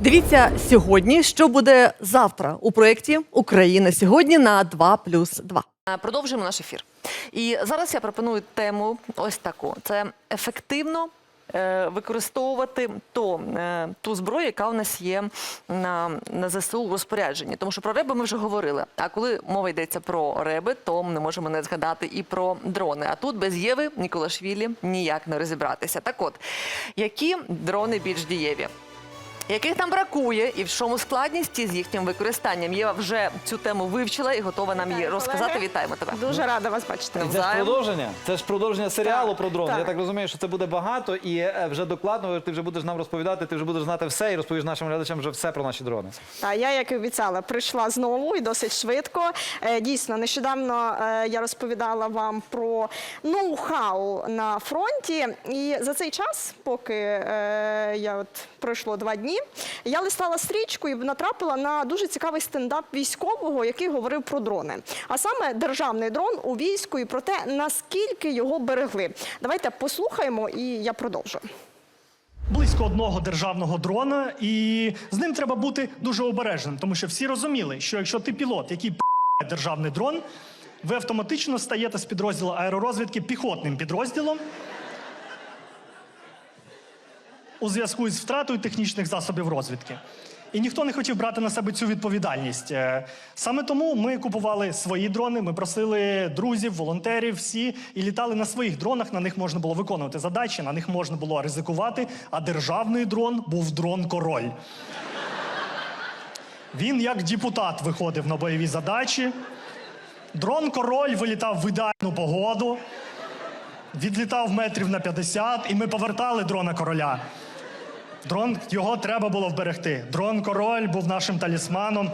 Дивіться сьогодні, що буде завтра у проєкті Україна сьогодні на 2 плюс 2. Продовжуємо наш ефір. І зараз я пропоную тему ось таку: це ефективно. е, Використовувати то, е, ту зброю, яка у нас є на, на ЗСУ у розпорядженні. Тому що про реби ми вже говорили. А коли мова йдеться про реби, то ми не можемо не згадати і про дрони. А тут без Єви Ніколашвілі ніяк не розібратися. Так от, які дрони більш дієві? Яких там бракує, і в чому складність з їхнім використанням? Єва вже цю тему вивчила і готова нам її розказати. Вітаємо тебе. Дуже рада вас бачити. Це ж продовження. Це ж продовження серіалу Так, про дрони. так. Я так розумію, що це буде багато, і е, вже докладно ти вже будеш нам розповідати. Ти вже будеш знати все і розповіш нашим глядачам вже все про наші дрони. Та я, як і обіцяла, прийшла знову і досить швидко. Е, Дійсно, нещодавно е, я розповідала вам про ноу-хау на фронті. І за цей час, поки я от пройшло два дні, я листала стрічку і натрапила на дуже цікавий стендап військового, який говорив про дрони. А саме державний дрон у війську і про те, наскільки його берегли. Давайте послухаємо, і я продовжу. близько одного державного дрона, і з ним треба бути дуже обережним, тому що всі розуміли, що якщо ти пілот, який державний дрон, ви автоматично стаєте з підрозділу аеророзвідки піхотним підрозділом. У зв'язку із втратою технічних засобів розвідки. І ніхто не хотів брати на себе цю відповідальність. Е, Саме тому ми купували свої дрони, ми просили друзів, волонтерів, всі і літали на своїх дронах. На них можна було виконувати задачі, на них можна було ризикувати. А державний дрон був дрон король. Він як депутат виходив на бойові задачі. Дрон король вилітав в ідеальну погоду, відлітав метрів на 50, і ми повертали дрона короля. Дрон його треба було вберегти. Дрон король був нашим талісманом.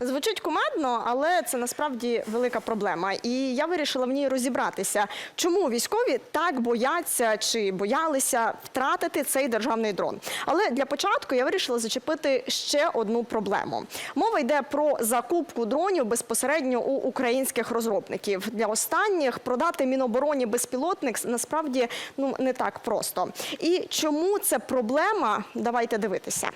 Звучить кумедно, але це насправді велика проблема. І я вирішила в ній розібратися, чому військові так бояться чи боялися втратити цей державний дрон. Але для початку я вирішила зачепити ще одну проблему. Мова йде про закупку дронів безпосередньо у українських розробників. Для останніх продати мінобороні безпілотник насправді ну не так просто. І чому це проблема? Давайте дивитися.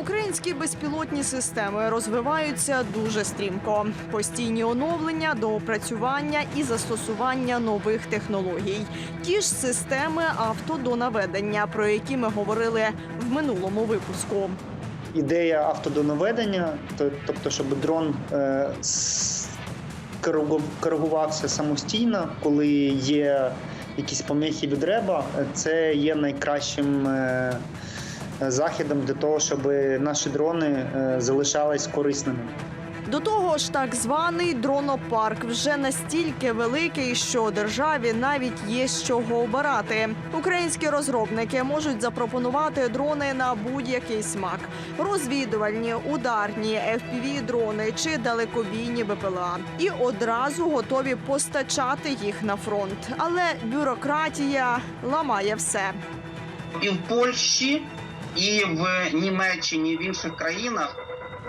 Українські безпілотні системи розвиваються дуже стрімко. Постійні оновлення, доопрацювання і застосування нових технологій. Ті ж системи автодонаведення, про які ми говорили в минулому випуску. ідея автодонаведення, тобто, щоб дрон е, коригувався самостійно, коли є якісь поміхи від реба, е, це є найкращим е, західом для того, щоб наші дрони е, залишались корисними. До того ж, так званий дронопарк вже настільки великий, що державі навіть є з чого обирати. Українські розробники можуть запропонувати дрони на будь-який смак: розвідувальні, ударні, fpv дрони чи далекобійні БПЛА. І одразу готові постачати їх на фронт. Але бюрократія ламає все. і в Польщі, і в Німеччині, в інших країнах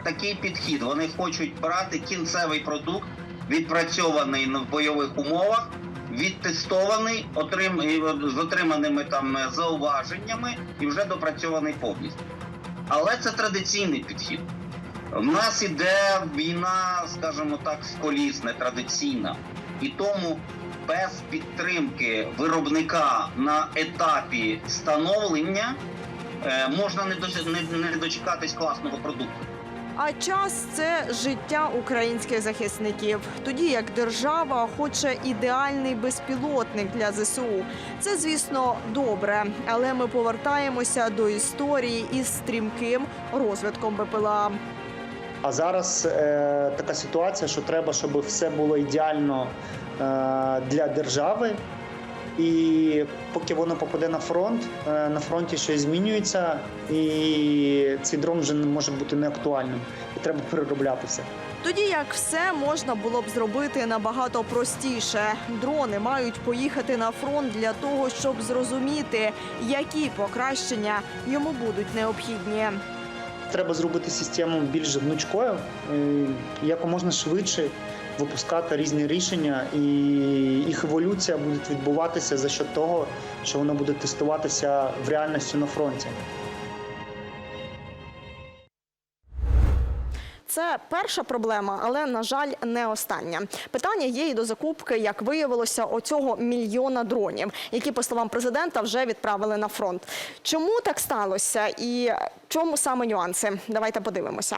такий підхід. Вони хочуть брати кінцевий продукт, відпрацьований в бойових умовах, відтестований, отрим... з отриманими там зауваженнями і вже допрацьований повністю. Але це традиційний підхід. В нас іде війна, скажімо так, сколісна, традиційна. І тому без підтримки виробника на етапі становлення е, можна не, дос- не, не дочекатись класного продукту. А час це життя українських захисників. Тоді як держава хоче ідеальний безпілотник для ЗСУ. Це, звісно, добре, але ми повертаємося до історії із стрімким розвитком БПЛА. А зараз е, така ситуація, що треба, щоб все було ідеально е, для держави. І поки воно попаде на фронт, е, на фронті щось змінюється, і цей дрон вже не може бути неактуальним. І треба переробляти все. Тоді як все можна було б зробити набагато простіше. Дрони мають поїхати на фронт для того, щоб зрозуміти, які покращення йому будуть необхідні. Треба зробити систему більш гнучкою, е, як можна швидше випускати різні рішення, і їх еволюція буде відбуватися за счет того, що воно буде тестуватися в реальності на фронті. Це перша проблема, але на жаль, не остання. Питання є і до закупки, як виявилося, оцього мільйона дронів, які, по словам президента, вже відправили на фронт. Чому так сталося і чому саме нюанси? Давайте подивимося.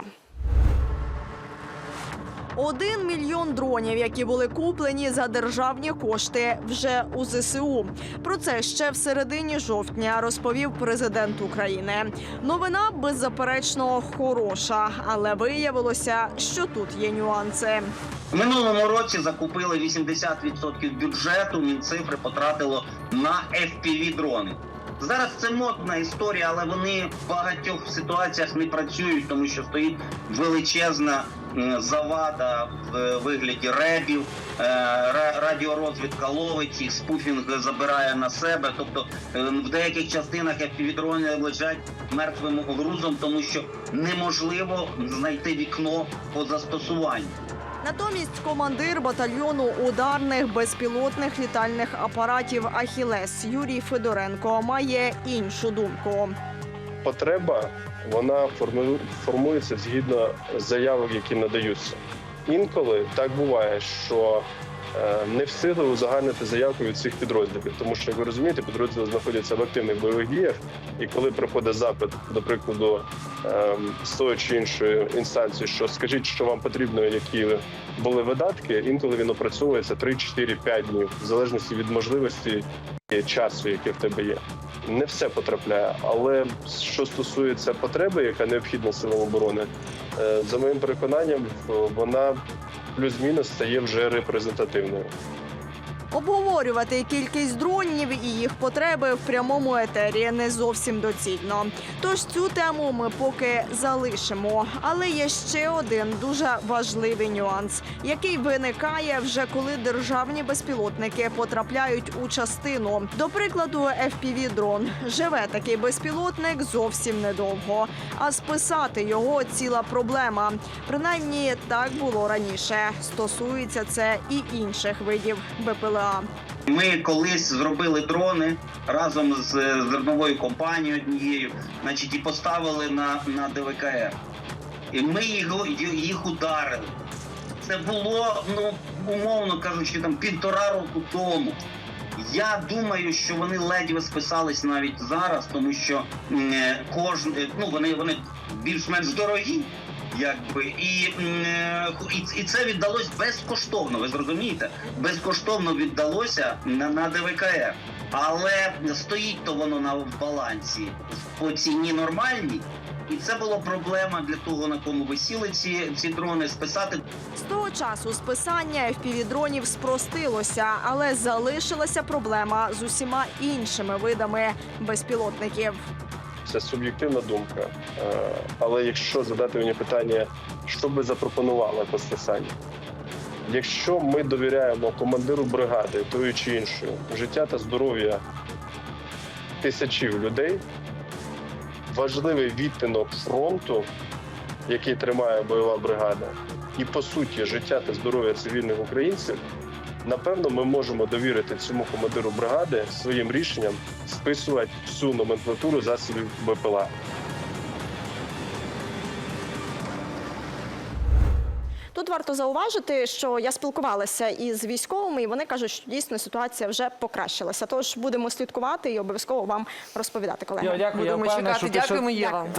Один мільйон дронів, які були куплені за державні кошти, вже у ЗСУ. Про це ще в середині жовтня розповів президент України. Новина беззаперечно хороша, але виявилося, що тут є нюанси. В минулому році закупили 80% бюджету. Мінцифри потратило на fpv дрони. Зараз це модна історія, але вони в багатьох ситуаціях не працюють, тому що стоїть величезна завада в вигляді ребів, е, радіорозвідка ловить їх, спуфінг забирає на себе. Тобто е, в деяких частинах FPV-дрони лежать мертвим грузом, тому що неможливо знайти вікно по застосуванню. Натомість командир батальйону ударних безпілотних літальних апаратів Ахілес Юрій Федоренко має іншу думку. потреба вона формується згідно заявок, які надаються. Інколи так буває, що е, не встигли узагальнити заявку від цих підрозділів, тому що, як ви розумієте, підрозділи знаходяться в активних бойових діях, і коли приходить запит, до прикладу, ем, з тої чи іншої інстанції, що скажіть, що вам потрібно, які були видатки, інколи він опрацьовується 3, 4, 5 днів, в залежності від можливості і часу, який в тебе є не все потрапляє. Але що стосується потреби, яка необхідна силам оборони, е, за моїм переконанням, вона плюс-мінус стає вже репрезентативною. Обговорювати кількість дронів і їх потреби в прямому етері не зовсім доцільно. Тож цю тему ми поки залишимо. Але є ще один дуже важливий нюанс, який виникає вже коли державні безпілотники потрапляють у частину. До прикладу, fpv дрон живе такий безпілотник зовсім недовго, а списати його ціла проблема. Принаймні так було раніше. Стосується це і інших видів БПЛА. Ми колись зробили дрони разом з е, зерновою компанією однією, значить, і поставили на, на ДВКР. І ми його, їх ударили. Це було, ну, умовно кажучи, там півтора року тому. Я думаю, що вони ледве списались навіть зараз, тому що е, кожен, е, ну вони, вони більш-менш дорогі. Якби і, е, і, і це віддалось безкоштовно. Ви зрозумієте? Безкоштовно віддалося на, на ДВКР. Але стоїть то воно на балансі по ціні нормальній. І це була проблема для того, на кому висіли ці, ці дрони, списати З того часу списання FPV-дронів спростилося, але залишилася проблема з усіма іншими видами безпілотників. Це суб'єктивна думка. Е, Але якщо задати мені питання, що би запропонувало по? Якщо ми довіряємо командиру бригади тої чи іншої, життя та здоров'я тисячів людей, важливий відтинок фронту, який тримає бойова бригада, і по суті життя та здоров'я цивільних українців, напевно, ми можемо довірити цьому командиру бригади своїм рішенням списувати всю номенклатуру засобів БПЛА. Тут варто зауважити, що я спілкувалася із військовими, і вони кажуть, що дійсно ситуація вже покращилася. Тож будемо слідкувати і обов'язково вам розповідати, колеги. Я дякую, я Будемо впевнений, чекати. що ти Дякуємо, Єва. Так,